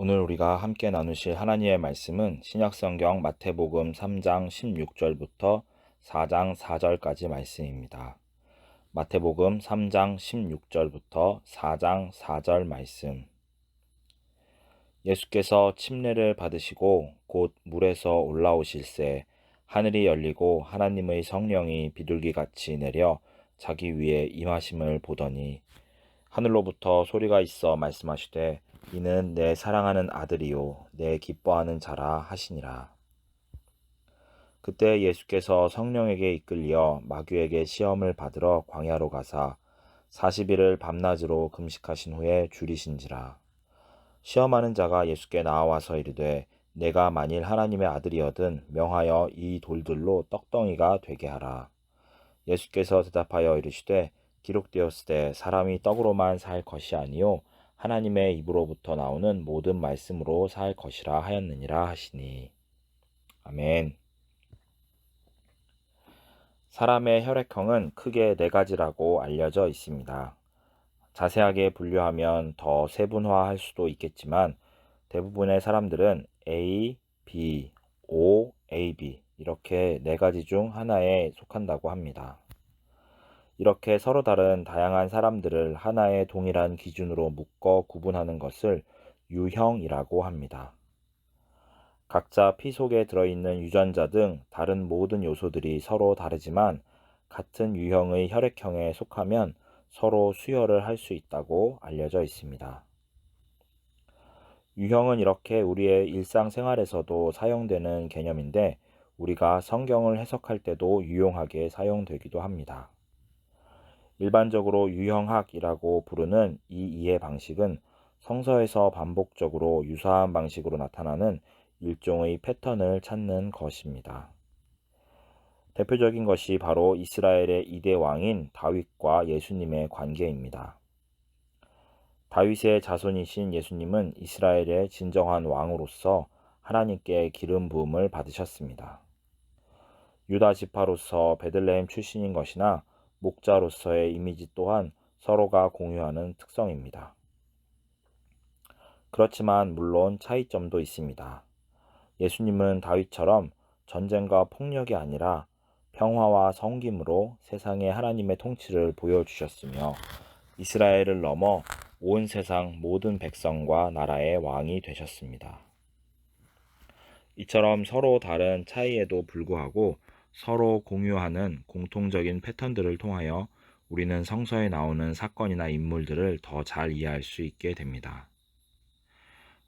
오늘 우리가 함께 나누실 하나님의 말씀은 신약성경 마태복음 3장 16절부터 4장 4절까지 말씀입니다. 마태복음 3장 16절부터 4장 4절 말씀. 예수께서 침례를 받으시고 곧 물에서 올라오실새 하늘이 열리고 하나님의 성령이 비둘기같이 내려 자기 위에 임하심을 보더니 하늘로부터 소리가 있어 말씀하시되 이는 내 사랑하는 아들이요 내 기뻐하는 자라 하시니라. 그때 예수께서 성령에게 이끌려 마귀에게 시험을 받으러 광야로 가사 40일을 밤낮으로 금식하신 후에 줄이신지라. 시험하는 자가 예수께 나와서 이르되 내가 만일 하나님의 아들이거든 명하여 이 돌들로 떡덩이가 되게 하라. 예수께서 대답하여 이르시되 기록되었으되 사람이 떡으로만 살 것이 아니요 하나님의 입으로부터 나오는 모든 말씀으로 살 것이라 하였느니라 하시니 아멘. 사람의 혈액형은 크게 네 가지라고 알려져 있습니다. 자세하게 분류하면 더 세분화할 수도 있겠지만 대부분의 사람들은 A, B, O, AB 이렇게 네 가지 중 하나에 속한다고 합니다. 이렇게 서로 다른 다양한 사람들을 하나의 동일한 기준으로 묶어 구분하는 것을 유형이라고 합니다. 각자 피 속에 들어있는 유전자 등 다른 모든 요소들이 서로 다르지만 같은 유형의 혈액형에 속하면 서로 수혈을 할 수 있다고 알려져 있습니다. 유형은 이렇게 우리의 일상생활에서도 사용되는 개념인데 우리가 성경을 해석할 때도 유용하게 사용되기도 합니다. 일반적으로 유형학이라고 부르는 이 이해 방식은 성서에서 반복적으로 유사한 방식으로 나타나는 일종의 패턴을 찾는 것입니다. 대표적인 것이 바로 이스라엘의 이대 왕인 다윗과 예수님의 관계입니다. 다윗의 자손이신 예수님은 이스라엘의 진정한 왕으로서 하나님께 기름 부음을 받으셨습니다. 유다 지파로서 베들레헴 출신인 것이나 목자로서의 이미지 또한 서로가 공유하는 특성입니다. 그렇지만 물론 차이점도 있습니다. 예수님은 다윗처럼 전쟁과 폭력이 아니라 평화와 성김으로 세상에 하나님의 통치를 보여주셨으며 이스라엘을 넘어 온 세상 모든 백성과 나라의 왕이 되셨습니다. 이처럼 서로 다른 차이에도 불구하고 서로 공유하는 공통적인 패턴들을 통하여 우리는 성서에 나오는 사건이나 인물들을 더 잘 이해할 수 있게 됩니다.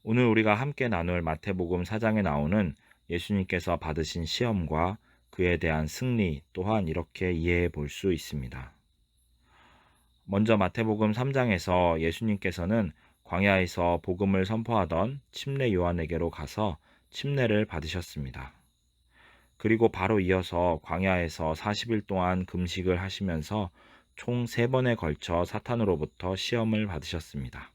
오늘 우리가 함께 나눌 마태복음 4장에 나오는 예수님께서 받으신 시험과 그에 대한 승리 또한 이렇게 이해해 볼 수 있습니다. 먼저 마태복음 3장에서 예수님께서는 광야에서 복음을 선포하던 침례 요한에게로 가서 침례를 받으셨습니다. 그리고 바로 이어서 광야에서 40일 동안 금식을 하시면서 총 3번에 걸쳐 사탄으로부터 시험을 받으셨습니다.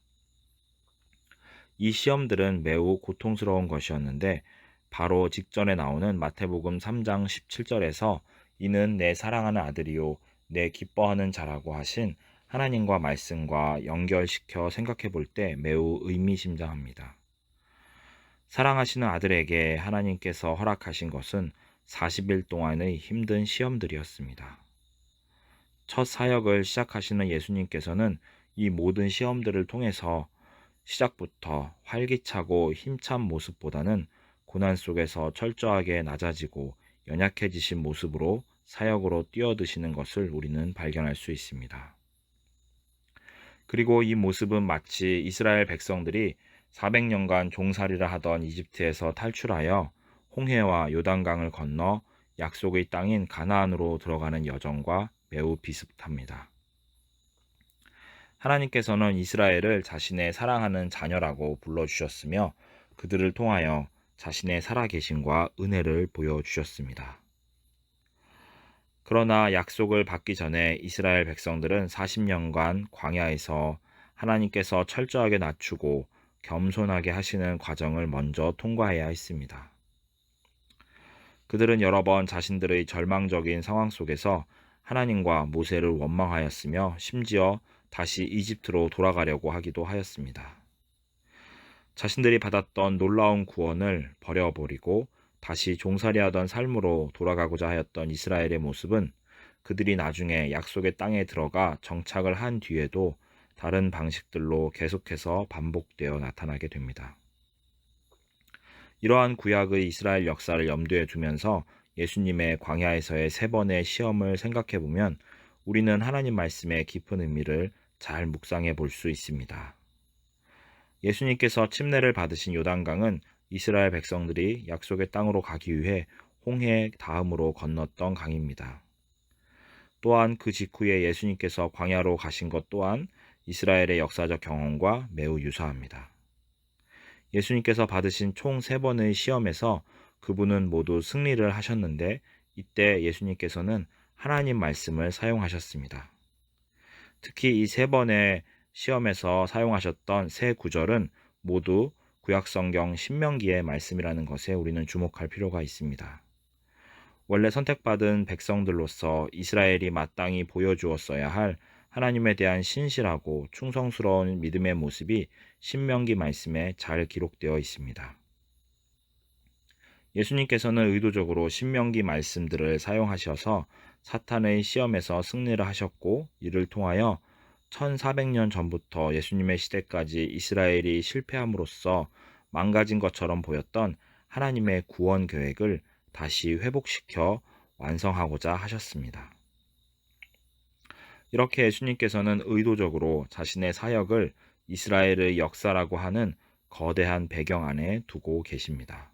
이 시험들은 매우 고통스러운 것이었는데 바로 직전에 나오는 마태복음 3장 17절에서 이는 내 사랑하는 아들이요 내 기뻐하는 자라고 하신 하나님과 말씀과 연결시켜 생각해 볼 때 매우 의미심장합니다. 사랑하시는 아들에게 하나님께서 허락하신 것은 40일 동안의 힘든 시험들이었습니다. 첫 사역을 시작하시는 예수님께서는 이 모든 시험들을 통해서 시작부터 활기차고 힘찬 모습보다는 고난 속에서 철저하게 낮아지고 연약해지신 모습으로 사역으로 뛰어드시는 것을 우리는 발견할 수 있습니다. 그리고 이 모습은 마치 이스라엘 백성들이 400년간 종살이를 하던 이집트에서 탈출하여 홍해와 요단강을 건너 약속의 땅인 가나안으로 들어가는 여정과 매우 비슷합니다. 하나님께서는 이스라엘을 자신의 사랑하는 자녀라고 불러주셨으며 그들을 통하여 자신의 살아계심과 은혜를 보여주셨습니다. 그러나 약속을 받기 전에 이스라엘 백성들은 40년간 광야에서 하나님께서 철저하게 낮추고 겸손하게 하시는 과정을 먼저 통과해야 했습니다. 그들은 여러 번 자신들의 절망적인 상황 속에서 하나님과 모세를 원망하였으며 심지어 다시 이집트로 돌아가려고 하기도 하였습니다. 자신들이 받았던 놀라운 구원을 버려버리고 다시 종살이하던 삶으로 돌아가고자 하였던 이스라엘의 모습은 그들이 나중에 약속의 땅에 들어가 정착을 한 뒤에도 다른 방식들로 계속해서 반복되어 나타나게 됩니다. 이러한 구약의 이스라엘 역사를 염두에 두면서 예수님의 광야에서의 세 번의 시험을 생각해 보면 우리는 하나님 말씀의 깊은 의미를 잘 묵상해 볼 수 있습니다. 예수님께서 침례를 받으신 요단강은 이스라엘 백성들이 약속의 땅으로 가기 위해 홍해 다음으로 건넜던 강입니다. 또한 그 직후에 예수님께서 광야로 가신 것 또한 이스라엘의 역사적 경험과 매우 유사합니다. 예수님께서 받으신 총 세 번의 시험에서 그분은 모두 승리를 하셨는데 이때 예수님께서는 하나님 말씀을 사용하셨습니다. 특히 이 세 번의 시험에서 사용하셨던 세 구절은 모두 구약성경 신명기의 말씀이라는 것에 우리는 주목할 필요가 있습니다. 원래 선택받은 백성들로서 이스라엘이 마땅히 보여주었어야 할 하나님에 대한 신실하고 충성스러운 믿음의 모습이 신명기 말씀에 잘 기록되어 있습니다. 예수님께서는 의도적으로 신명기 말씀들을 사용하셔서 사탄의 시험에서 승리를 하셨고 이를 통하여 1400년 전부터 예수님의 시대까지 이스라엘이 실패함으로써 망가진 것처럼 보였던 하나님의 구원 계획을 다시 회복시켜 완성하고자 하셨습니다. 이렇게 예수님께서는 의도적으로 자신의 사역을 이스라엘의 역사라고 하는 거대한 배경 안에 두고 계십니다.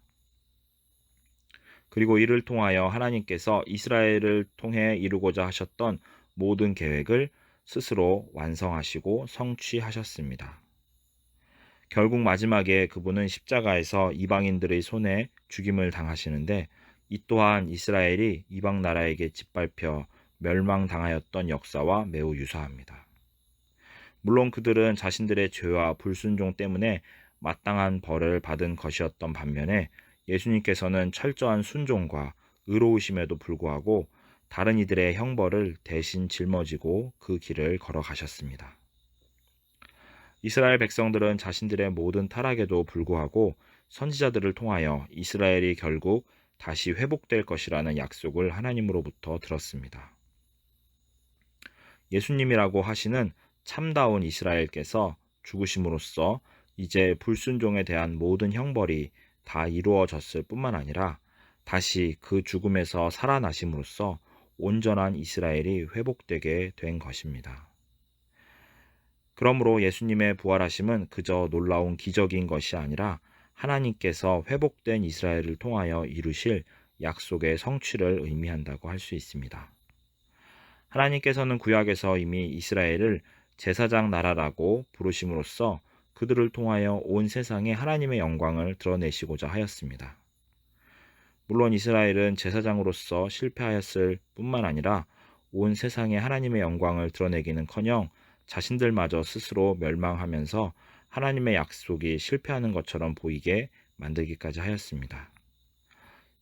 그리고 이를 통하여 하나님께서 이스라엘을 통해 이루고자 하셨던 모든 계획을 스스로 완성하시고 성취하셨습니다. 결국 마지막에 그분은 십자가에서 이방인들의 손에 죽임을 당하시는데 이 또한 이스라엘이 이방 나라에게 짓밟혀 멸망당하였던 역사와 매우 유사합니다. 물론 그들은 자신들의 죄와 불순종 때문에 마땅한 벌을 받은 것이었던 반면에 예수님께서는 철저한 순종과 의로우심에도 불구하고 다른 이들의 형벌을 대신 짊어지고 그 길을 걸어가셨습니다. 이스라엘 백성들은 자신들의 모든 타락에도 불구하고 선지자들을 통하여 이스라엘이 결국 다시 회복될 것이라는 약속을 하나님으로부터 들었습니다. 예수님이라고 하시는 참다운 이스라엘께서 죽으심으로써 이제 불순종에 대한 모든 형벌이 다 이루어졌을 뿐만 아니라 다시 그 죽음에서 살아나심으로써 온전한 이스라엘이 회복되게 된 것입니다. 그러므로 예수님의 부활하심은 그저 놀라운 기적인 것이 아니라 하나님께서 회복된 이스라엘을 통하여 이루실 약속의 성취를 의미한다고 할 수 있습니다. 하나님께서는 구약에서 이미 이스라엘을 제사장 나라라고 부르심으로써 그들을 통하여 온 세상에 하나님의 영광을 드러내시고자 하였습니다. 물론 이스라엘은 제사장으로서 실패하였을 뿐만 아니라 온 세상에 하나님의 영광을 드러내기는커녕 자신들마저 스스로 멸망하면서 하나님의 약속이 실패하는 것처럼 보이게 만들기까지 하였습니다.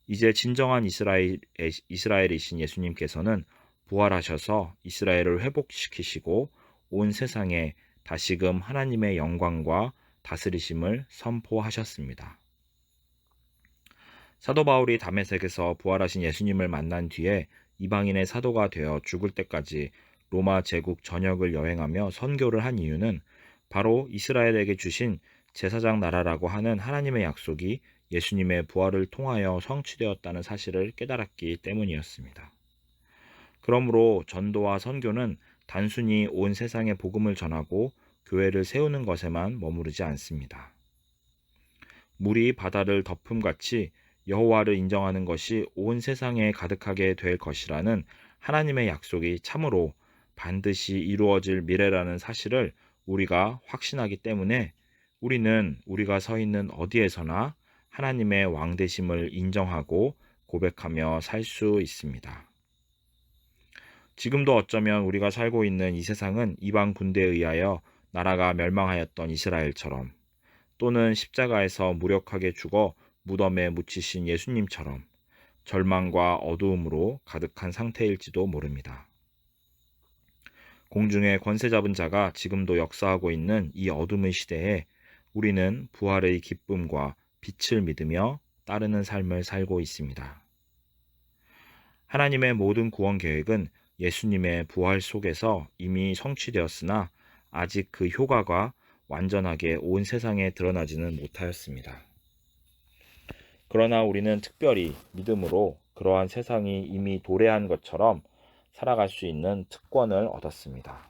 이제 진정한 이스라엘, 이스라엘이신 예수님께서는 부활하셔서 이스라엘을 회복시키시고 온 세상에 다시금 하나님의 영광과 다스리심을 선포하셨습니다. 사도 바울이 담에색에서 부활하신 예수님을 만난 뒤에 이방인의 사도가 되어 죽을 때까지 로마 제국 전역을 여행하며 선교를 한 이유는 바로 이스라엘에게 주신 제사장 나라라고 하는 하나님의 약속이 예수님의 부활을 통하여 성취되었다는 사실을 깨달았기 때문이었습니다. 그러므로 전도와 선교는 단순히 온 세상에 복음을 전하고 교회를 세우는 것에만 머무르지 않습니다. 물이 바다를 덮음같이 여호와를 인정하는 것이 온 세상에 가득하게 될 것이라는 하나님의 약속이 참으로 반드시 이루어질 미래라는 사실을 우리가 확신하기 때문에 우리는 우리가 서 있는 어디에서나 하나님의 왕되심을 인정하고 고백하며 살 수 있습니다. 지금도 어쩌면 우리가 살고 있는 이 세상은 이방 군대에 의하여 나라가 멸망하였던 이스라엘처럼 또는 십자가에서 무력하게 죽어 무덤에 묻히신 예수님처럼 절망과 어두움으로 가득한 상태일지도 모릅니다. 공중의 권세 잡은 자가 지금도 역사하고 있는 이 어둠의 시대에 우리는 부활의 기쁨과 빛을 믿으며 따르는 삶을 살고 있습니다. 하나님의 모든 구원 계획은 예수님의 부활 속에서 이미 성취되었으나 아직 그 효과가 완전하게 온 세상에 드러나지는 못하였습니다. 그러나 우리는 특별히 믿음으로 그러한 세상이 이미 도래한 것처럼 살아갈 수 있는 특권을 얻었습니다.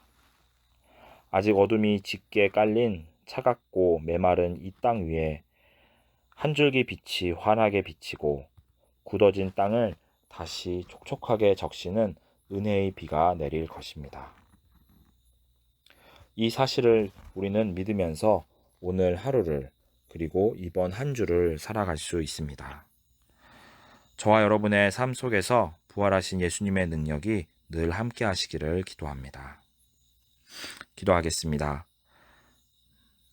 아직 어둠이 짙게 깔린 차갑고 메마른 이 땅 위에 한 줄기 빛이 환하게 비치고 굳어진 땅을 다시 촉촉하게 적시는 은혜의 비가 내릴 것입니다. 이 사실을 우리는 믿으면서 오늘 하루를 그리고 이번 한 주를 살아갈 수 있습니다. 저와 여러분의 삶 속에서 부활하신 예수님의 능력이 늘 함께 하시기를 기도합니다. 기도하겠습니다.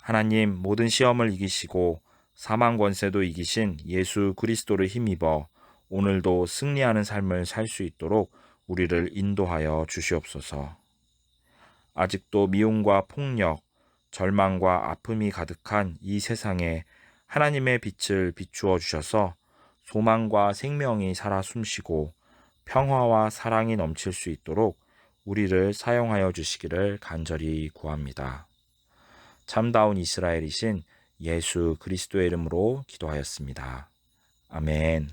하나님, 모든 시험을 이기시고 사망 권세도 이기신 예수 그리스도를 힘입어 오늘도 승리하는 삶을 살 수 있도록 우리를 인도하여 주시옵소서. 아직도 미움과 폭력, 절망과 아픔이 가득한 이 세상에 하나님의 빛을 비추어 주셔서 소망과 생명이 살아 숨쉬고 평화와 사랑이 넘칠 수 있도록 우리를 사용하여 주시기를 간절히 구합니다. 참다운 이스라엘이신 예수 그리스도의 이름으로 기도하였습니다. 아멘.